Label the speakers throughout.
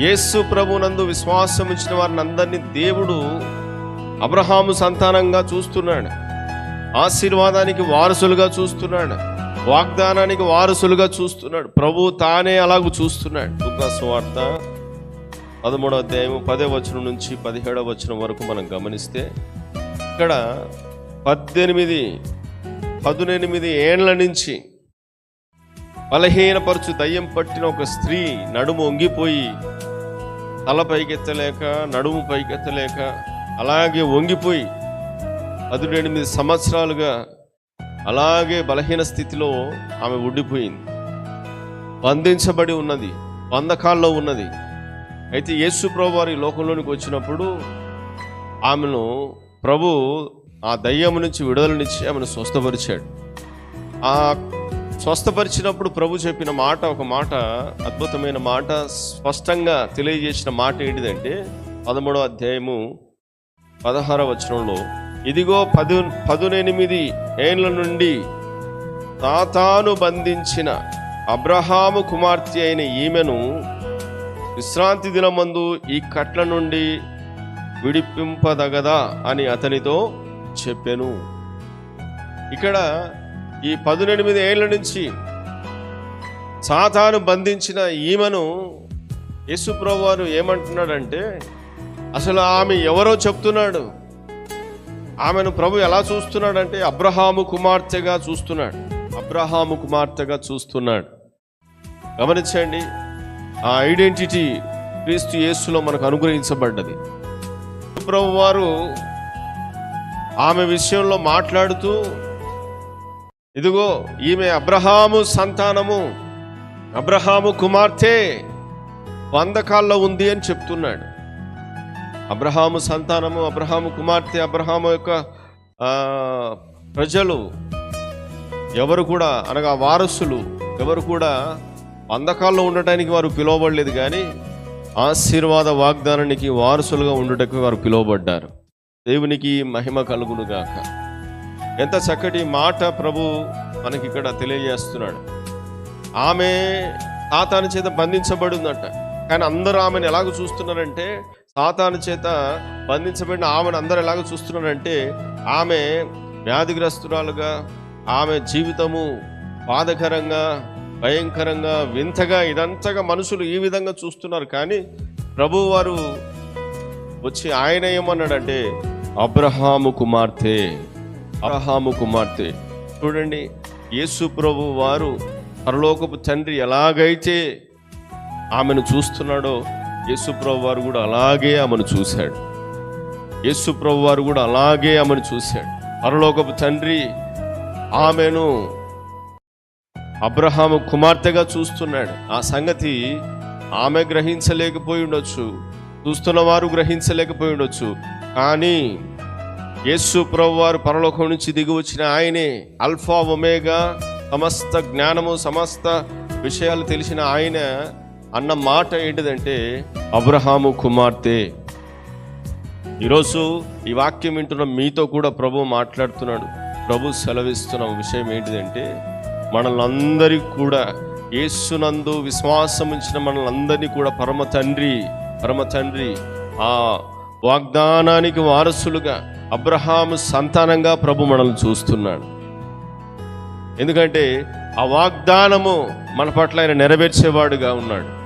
Speaker 1: యేసు ప్రభునందు విశ్వాసం ఇచ్చిన వారిని అందరినీ దేవుడు అబ్రహాము సంతానంగా చూస్తున్నాడు. ఆశీర్వాదానికి వారసులుగా చూస్తున్నాడు. వాగ్దానానికి వారసులుగా చూస్తున్నాడు. ప్రభు తానే అలాగూ చూస్తున్నాడు. లుకా సువార్త పదమూడవ అధ్యాయం పదే వచనం నుంచి పదిహేడవ వచనం వరకు మనం గమనిస్తే ఇక్కడ పద్దెనిమిది పదునెనిమిది ఏండ్ల నుంచి బలహీనపరచు దయ్యం పట్టిన ఒక స్త్రీ నడుము వంగిపోయి తల పైకెత్తలేక నడుము పైకెత్తలేక అలాగే వంగిపోయి పదునెనిమిది సంవత్సరాలుగా అలాగే బలహీన స్థితిలో ఆమె ఉండిపోయింది. బంధించబడి ఉన్నది బంధకాల్లో ఉన్నది. అయితే యేసు ప్రభు వారి లోకంలోనికి వచ్చినప్పుడు ఆమెను ప్రభు ఆ దయ్యము నుంచి విడుదలనిచ్చి ఆమెను స్వస్థపరిచాడు. ఆ స్వస్థపరిచినప్పుడు ప్రభు చెప్పిన మాట ఒక మాట అద్భుతమైన మాట స్పష్టంగా తెలియజేసిన మాట ఏంటిదంటే పదమూడో అధ్యాయము పదహార వచనంలో ఇదిగో పదు పదునెనిమిది ఏండ్ల నుండి తాతాను బంధించిన అబ్రహాము కుమార్తె అయిన ఈమెను విశ్రాంతి దినమందు ఈ కట్ల నుండి విడిపింపదగదా? అని అతనితో చెప్పాను. ఇక్కడ ఈ పదునెనిమిది ఏళ్ళ నుంచి సాతాను బంధించిన ఈమెను యేసుప్రభు వారు ఏమంటున్నాడంటే అసలు ఆమె ఎవరో చెప్తున్నాడు? ఆమెను ప్రభు ఎలా చూస్తున్నాడంటే అబ్రహాము కుమార్తెగా చూస్తున్నాడు. అబ్రహాము కుమార్తెగా చూస్తున్నాడు. గమనించండి ఆ ఐడెంటిటీ క్రీస్తు యేసులో మనకు అనుగ్రహించబడ్డది. ప్రభు వారు ఆమె విషయంలో మాట్లాడుతూ ఇదిగో ఈమె అబ్రహాము సంతానము. అబ్రహాము కుమార్తె వందకాల్లో ఉంది అని చెప్తున్నాడు. అబ్రహాము సంతానము అబ్రహాము కుమార్తె అబ్రహాము యొక్క ప్రజలు ఎవరు కూడా అనగా వారసులు ఎవరు కూడా వందకాల్లో ఉండటానికి వారు పిలువబడలేదు కానీ ఆశీర్వాద వాగ్దానానికి వారసులుగా ఉండటానికి వారు పిలువబడ్డారు. దేవునికి మహిమ కలుగునుగాక. గాక ఎంత చక్కటి మాట ప్రభు మనకి ఇక్కడ తెలియజేస్తున్నాడు. ఆమె సాతాను చేత బంధించబడిందట. కానీ అందరూ ఆమెను ఎలాగ చూస్తున్నారంటే సాతాను చేత బంధించబడిన ఆమెను అందరూ ఎలాగ చూస్తున్నారంటే ఆమె వ్యాధిగ్రస్తురాలుగా ఆమె జీవితము బాధకరంగా భయంకరంగా వింతగా ఇదంతగా మనుషులు ఈ విధంగా చూస్తున్నారు. కానీ ప్రభు వారు వచ్చి ఆయన ఏమన్నాడంటే అబ్రహాము కుమార్తె అబ్రహాము కుమార్తె. చూడండి యేసు ప్రభు వారు పరలోకపు తండ్రి ఎలాగైతే ఆమెను చూస్తున్నాడో యేసుప్రభు వారు కూడా అలాగే ఆమెను చూశాడు. యేసుప్రభు వారు కూడా అలాగే ఆమెను చూశాడు. పరలోకపు తండ్రి ఆమెను అబ్రహాము కుమార్తెగా చూస్తున్నాడు. ఆ సంగతి ఆమె గ్రహించలేకపోయి ఉండొచ్చు. చూస్తున్న వారు గ్రహించలేకపోయి ఉండొచ్చు. కానీ యేసు ప్రభు వారు పరలోకం నుంచి దిగి వచ్చిన ఆయనే అల్ఫా ఒమేగా సమస్త జ్ఞానము సమస్త విషయాలు తెలిసిన ఆయన అన్న మాట ఏంటిదంటే అబ్రహాము కుమార్తె. ఈరోజు ఈ వాక్యం వింటున్న మీతో కూడా ప్రభు మాట్లాడుతున్నాడు. ప్రభు సెలవిస్తున్న విషయం ఏంటిదంటే మనలందరికీ కూడా యేసునందు విశ్వాసం ఉంచిన మనల్ని కూడా పరమ తండ్రి పరమ తండ్రి ఆ వాగ్దానానికి వారసులుగా అబ్రహాము సంతానంగా ప్రభు మనల్ని చూస్తున్నాడు. ఎందుకంటే ఆ వాగ్దానము మన పట్ల ఆయన నెరవేర్చేవాడుగా ఉన్నాడు.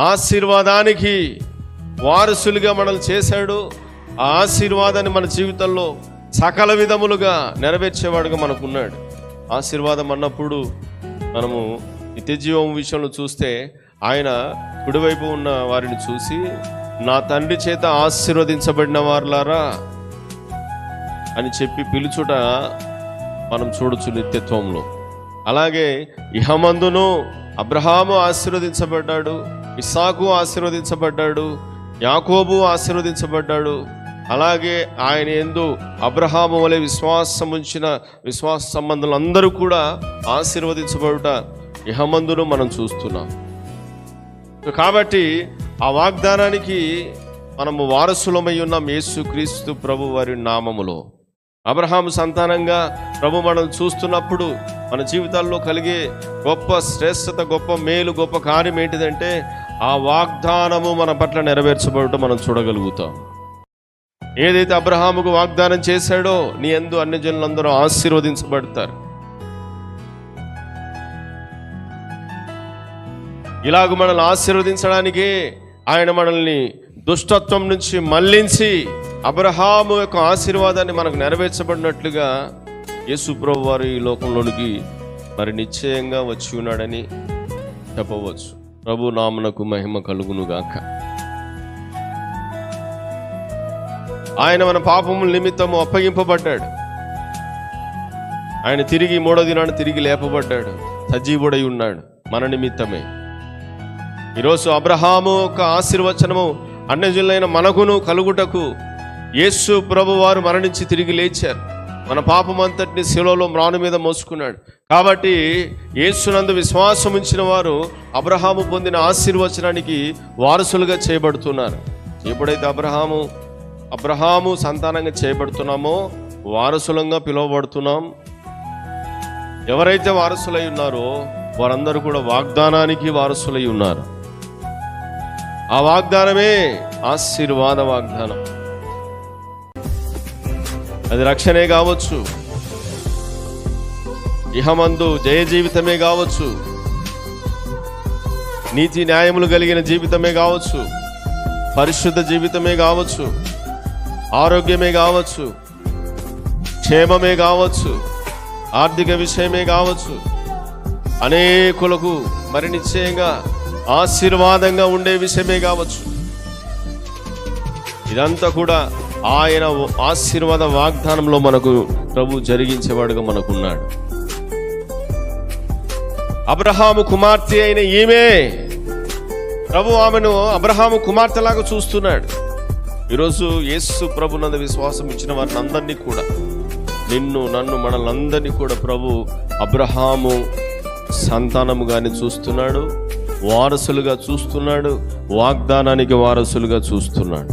Speaker 1: ఆశీర్వాదానికి వారసులుగా మనల్ని చేశాడు. ఆ ఆశీర్వాదాన్ని మన జీవితంలో సకల విధములుగా నెరవేర్చేవాడుగా మనకున్నాడు. ఆశీర్వాదం అన్నప్పుడు మనము నిత్యజీవం విషయంలో చూస్తే ఆయన కుడివైపు ఉన్న వారిని చూసి నా తండ్రి చేత ఆశీర్వదించబడిన వారులారా అని చెప్పి పిలుచుట మనం చూడొచ్చు నిత్యత్వంలో. అలాగే ఇహమందును అబ్రహాము ఆశీర్వదించబడ్డాడు ఇసాకు ఆశీర్వదించబడ్డాడు యాకోబు ఆశీర్వదించబడ్డాడు. అలాగే ఆయన ఎందు అబ్రహాము వలె విశ్వాసం ఉంచిన విశ్వాస సంబంధులందరూ కూడా ఆశీర్వదించబడుట ఇహమందును మనం చూస్తున్నాం. కాబట్టి ఆ వాగ్దానానికి మనము వారసులమై ఉన్నాం యేసుక్రీస్తు ప్రభు వారి నామములో. అబ్రహాము సంతానంగా ప్రభు మనం చూస్తున్నప్పుడు మన జీవితాల్లో కలిగే గొప్ప శ్రేష్టత గొప్ప మేలు గొప్ప కార్యం ఏంటిదంటే ఆ వాగ్దానము మన పట్ల నెరవేర్చబడటం మనం చూడగలుగుతాం. ఏదైతే అబ్రహాముకు వాగ్దానం చేశాడో నీ ఎందు అన్ని జనులందరూ ఆశీర్వదించబడతారు. ఇలాగ మనల్ని ఆశీర్వదించడానికే ఆయన మనల్ని దుష్టత్వం నుంచి మళ్ళించి అబ్రహాము యొక్క ఆశీర్వాదాన్ని మనకు నెరవేర్చబడినట్లుగా యేసు ప్రభు వారు ఈ లోకంలోనికి మరి నిశ్చయంగా వచ్చి ఉన్నాడని చెప్పవచ్చు. ప్రభు నామునకు మహిమ కలుగునుగాక. ఆయన మన పాపముల నిమిత్తము అప్పగింపబడ్డాడు. ఆయన తిరిగి మూడో దినాన్ని తిరిగి లేపబడ్డాడు. సజీవుడై ఉన్నాడు. మన నిమిత్తమే. ఈరోజు అబ్రహాము యొక్క ఆశీర్వచనము అన్యజులైన మనకును కలుగుటకు యేసు ప్రభు వారు మరణించి తిరిగి లేచారు. మన పాపమంతటిని శిలోలో మ్రాను మీద మోసుకున్నాడు. కాబట్టి యేసునందు విశ్వాసం ఉంచిన వారు అబ్రహాము పొందిన ఆశీర్వచనానికి వారసులుగా చేయబడుతున్నారు. ఎప్పుడైతే అబ్రహాము అబ్రహాము సంతానంగా చేయబడుతున్నామో వారసులంగా పిలువబడుతున్నాం. ఎవరైతే వారసులై ఉన్నారో వారందరూ కూడా వాగ్దానానికి వారసులై ఉన్నారు. ఆ వాగ్దానమే ఆశీర్వాద వాగ్దానం. అది రక్షణే కావచ్చు. ఇహమందు జయ జీవితమే కావచ్చు. నీతి న్యాయములు కలిగిన జీవితమే కావచ్చు. పరిశుద్ధ జీవితమే కావచ్చు. ఆరోగ్యమే కావచ్చు. క్షేమమే కావచ్చు. ఆర్థిక విషయమే కావచ్చు. అనేకులకు మరి నిశ్చయంగా ఆశీర్వాదంగా ఉండే విషయమే కావచ్చు. ఇదంతా కూడా ఆయన ఆశీర్వాద వాగ్దానంలో మనకు ప్రభు జరిగించేవాడుగా మనకున్నాడు. అబ్రహాము కుమార్తె అయిన ఈమె ప్రభు ఆమెను అబ్రహాము కుమార్తెలాగా చూస్తున్నాడు. ఈరోజు యేసు ప్రభునందు విశ్వాసం ఇచ్చిన వారిని అందరినీ కూడా నిన్ను నన్ను మనల్ని కూడా ప్రభు అబ్రహాము సంతానముగానే చూస్తున్నాడు. వారసులుగా చూస్తున్నాడు వాగ్దానానికి వారసులుగా చూస్తున్నాడు.